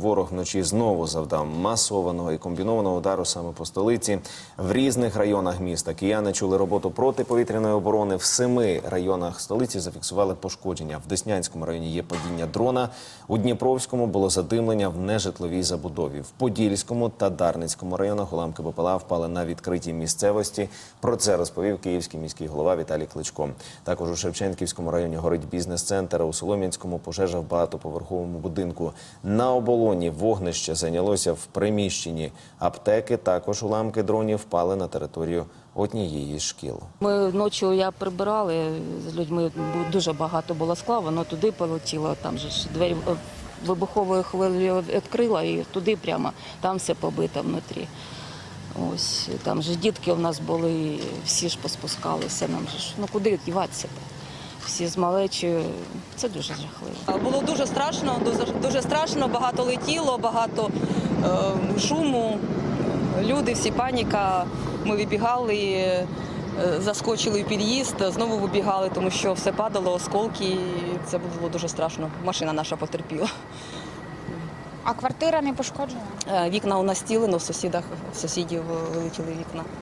Ворог вночі знову завдав масованого і комбінованого удару саме по столиці. В різних районах міста кияни чули роботу протиповітряної оборони. В семи районах столиці зафіксували пошкодження. В Деснянському районі є падіння дрона. У Дніпровському було задимлення в нежитловій забудові. В Подільському та Дарницькому районах уламки БПЛА впали на відкритій місцевості. Про це розповів київський міський голова Віталій Кличко. Також у Шевченківському районі горить бізнес-центр, у Солом'янському пожежа в багатоповерховому будинку. На оболоні вогнище зайнялося в приміщенні аптеки. Також уламки дронів впали на територію однієї шкіл. Ми ночі я прибирали з людьми, дуже багато було скла, воно туди полетіло, там же ж двері е, вибуховою хвилею відкрила і туди прямо, там все побито внутрі. Ось там же дітки у нас були, всі ж поспускалися, нам же ж ну куди діватися? Всі з малечою. Це дуже жахливо. Було дуже страшно, дуже, дуже страшно, багато летіло, багато е, шуму. Люди, всі паніка. Ми вибігали, е, заскочили в під'їзд, знову вибігали, тому що все падало, осколки. і Це було дуже страшно. Машина наша потерпіла. А квартира не пошкоджена? Е, Вікна у нас стілено, в сусідах, в сусідів вилетіли вікна.